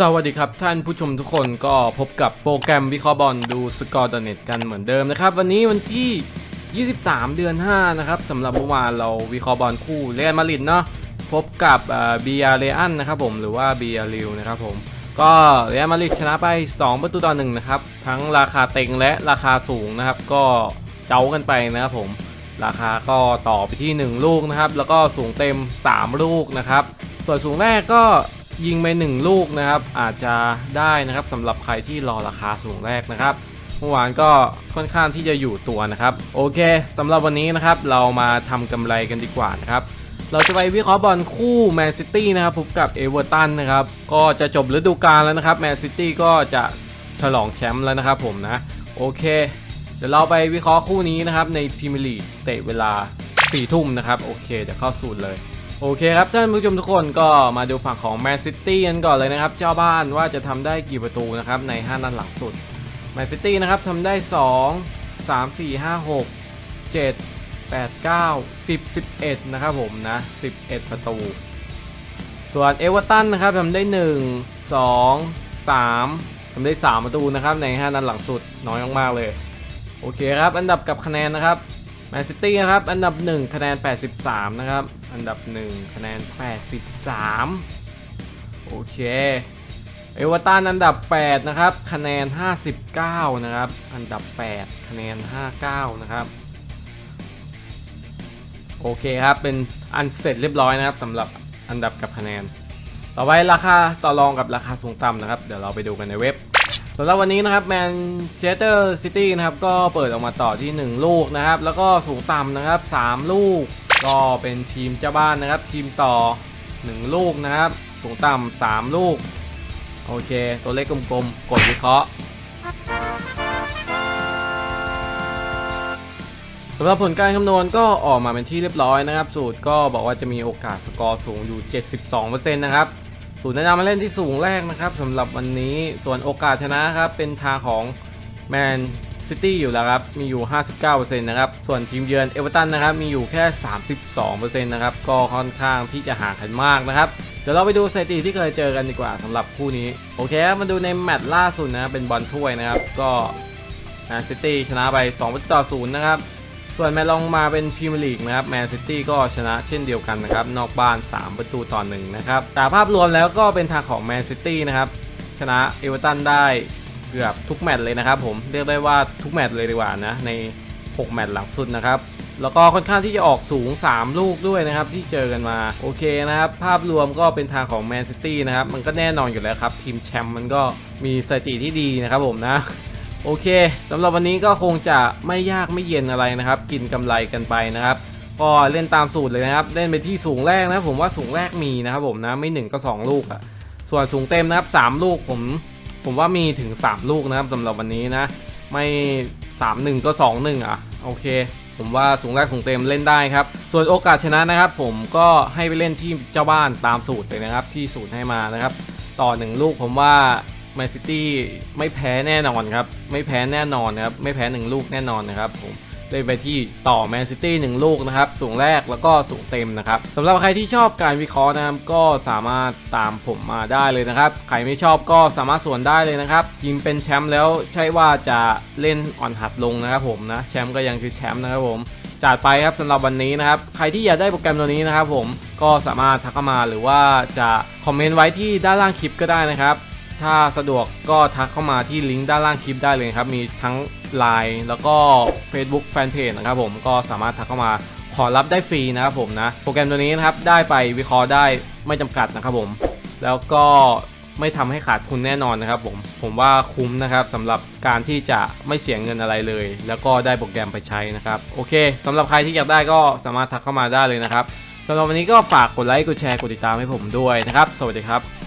สวัสดีครับท่านผู้ชมทุกคนก็พบกับโปรแกรมวิเคราะห์บอลดูสกอร์ดเน็ตกันเหมือนเดิมนะครับ วันนี้วันที่ 23 เดือน 5 นะครับสำหรับเมื่อวานเราวิเคราะห์บอลคู่เรอัลมาดริดเนาะพบกับเบียเรอันนะครับผมหรือว่าเบียริวนะครับผมก็เรอัลมาดริดชนะไป 2 ประตูต่อ1นะครับทั้งราคาเต็งและราคาสูงนะครับ ก็เจ้ากันไปนะครับผมราคาก็ต่อไปที่ 1 ลูกนะครับแล้วก็สูงเต็ม 3 ลูกนะครับส่วนสูงแรกก็ ยิงไป1ลูกนะครับ อาจจะได้นะครับสำหรับใครที่รอราคาสูงแรกนะครับเมื่อวานก็ค่อนข้างที่จะอยู่ตัวนะครับ โอเคสำหรับวันนี้นะครับ เรามาทำกำไรกันดีกว่านะครับเราจะไปวิเคราะห์บอลคู่แมนซิตี้นะครับพบกับเอเวอร์ตันนะครับก็จะจบฤดูกาลแล้วนะครับแมนซิตี้ก็จะฉลองแชมป์แล้วนะครับผมนะโอเค เดี๋ยวเราไปวิเคราะห์คู่นี้นะครับในพรีเมียร์ลีกเตะเวลา4ทุ่มนะครับโอเคเดี๋ยวเข้าสูตรเลย โอเคครับท่านผู้ชมทุกคนก็มาดูฝั่งของแมนซิตี้กันก่อนเลยนะครับ เจ้าบ้านว่าจะทำได้กี่ประตูนะครับใน 5 นัดหลังสุดแมนซิตี้นะครับทำได้ 2 3 4 5 6 7 8 9 10 11 นะครับผมนะ 11 ประตู ส่วนเอเวอร์ตันนะครับทำได้ 1 2 3ทำได้ 3 ประตูนะครับใน 5 นัดหลังสุดน้อยมากๆเลย โอเคครับ อันดับกับคะแนนนะครับแมนซิตี้นะครับอันดับ 1 คะแนน 83 นะครับ อันดับ 1 คะแนน 83 โอเค เอเวอร์ตันอันดับ 8 นะครับ คะแนน 59 นะครับ อันดับ 8 คะแนน 59 นะครับ โอเคครับ เป็นอันเสร็จเรียบร้อยนะครับสำหรับอันดับกับคะแนน ต่อไปราคาต่อรองกับราคาสูงต่ำนะครับ เดี๋ยวเราไปดูกันในเว็บสำหรับวันนี้นะครับแมนเชสเตอร์ซิตี้นะครับก็เปิดออกมาต่อที่ 1 ลูกนะครับ แล้วก็สูงต่ำนะครับ 3 ลูก ก็เป็นทีมเจ้าบ้านนะครับ ทีมต่อ 1 ลูกนะครับ สูงต่ำ3ลูก โอเค ตัวเลขกลมๆ กดวิเคราะห์สำหรับผลการคำนวณก็ออกมาเป็นที่เรียบร้อยนะครับ สูตรก็บอกว่าจะมีโอกาสสกอร์สูงอยู่ 72%นะครับสูตรแนะนำมาเล่นที่สูงแรกนะครับสำหรับวันนี้ส่วนโอกาสชนะครับเป็นทางของแมน ซิตี้อยู่แล้วครับมีอยู่ 59%นะครับส่วนทีมเยือนเอเวอร์ตันนะครับมีอยู่แค่ 32%นะครับก็ค่อนข้างที่จะห่างกันมากนะครับเดี๋ยวเราไปดูสถิติที่เคยเจอกันดีกว่าสำหรับคู่นี้โอเคมาดูในแมตช์ล่าสุดนะเป็นบอลถ้วยนะครับก็แมนซิตี้ชนะไป2ประตูต่อ0นะครับส่วนแมนลองมาเป็นพรีเมียร์ลีกนะครับแมนซิตี้ก็ชนะเช่นเดียวกันนะครับนอกบ้าน 3 ประตูต่อ1นะครับแต่ภาพรวมแล้วก็เป็นทางของแมนซิตี้นะครับชนะเอเวอร์ตันได้ เกือบทุกแมตช์เลยนะครับผมเรียกได้ว่าทุกแมตช์เลยดีกว่านะใน 6 แมตช์หลังสุดนะครับแล้วก็ค่อนข้างที่จะออกสูง 3 ลูกด้วยนะครับ ที่เจอกันมาโอเคนะครับ ภาพรวมก็เป็นทางของแมนซิตี้นะครับ มันก็แน่นอนอยู่แล้วครับ ทีมแชมป์มันก็มีสถิติที่ดีนะครับผมนะ โอเคสำหรับวันนี้ก็คงจะไม่ยากไม่เย็นอะไรนะครับ กินกำไรกันไปนะครับ ก็เล่นตามสูตรเลยนะครับ เล่นไปที่สูงแรกนะผมว่าสูงแรกมีนะครับผมนะไม่หนึ่งก็ 2 ลูกอะส่วนสูงเต็มนะครับ 3 ลูกผม ผมว่ามีถึง 3 ลูกนะครับสำหรับวันนี้นะ ไม่ 3 1 ก็ 2 1 อะ โอเค ผมว่าสูงแรกสูงเต็มเล่นได้ครับ ส่วนโอกาสชนะนะครับ ผมก็ให้ไปเล่นที่เจ้าบ้านตามสูตรเลยนะครับ ที่สูตรให้มานะครับ ต่อ 1 ลูกผมว่าแมนซิตี้ไม่แพ้แน่นอนครับ ไม่แพ้แน่นอนนะครับ ไม่แพ้ 1 ลูกแน่นอนนะครับผม เล่นไปที่ต่อแมนซิตี้หนึ่งลูกนะครับ สูงแรกแล้วก็สูงเต็มนะครับสำหรับใครที่ชอบการวิเคราะห์นะครับก็สามารถตามผมมาได้เลยนะครับ ใครไม่ชอบก็สามารถส่วนได้เลยนะครับทีมเป็นแชมป์แล้วใช่ว่าจะเล่นอ่อนหัดลงนะครับผมนะแชมป์ก็ยังคือแชมป์นะครับผมจัดไปครับสำหรับวันนี้นะครับ ใครที่อยากได้โปรแกรมตัวนี้นะครับผมก็สามารถทักเข้ามาหรือว่าจะคอมเมนต์ไว้ที่ด้านล่างคลิปก็ได้นะครับ ถ้าสะดวกก็ทักเข้ามาที่ลิงก์ด้านล่างคลิปได้เลยครับ มีทั้ง Line แล้วก็ Facebook Fanpage นะครับผมก็สามารถทักเข้ามาขอรับได้ฟรีนะครับผมนะ โปรแกรมตัวนี้นะครับได้ไปวิเคราะห์ได้ไม่จำกัดนะครับผม แล้วก็ไม่ทำให้ขาดทุนแน่นอนนะครับผมผมว่าคุ้มนะครับสำหรับการที่จะไม่เสียเงินอะไรเลย แล้วก็ได้โปรแกรมไปใช้นะครับ โอเคสำหรับใครที่อยากได้ก็สามารถทักเข้ามาได้เลยนะครับสำหรับวันนี้ก็ฝากกดไลค์กดแชร์กดติดตามให้ผมด้วยนะครับ สวัสดีครับ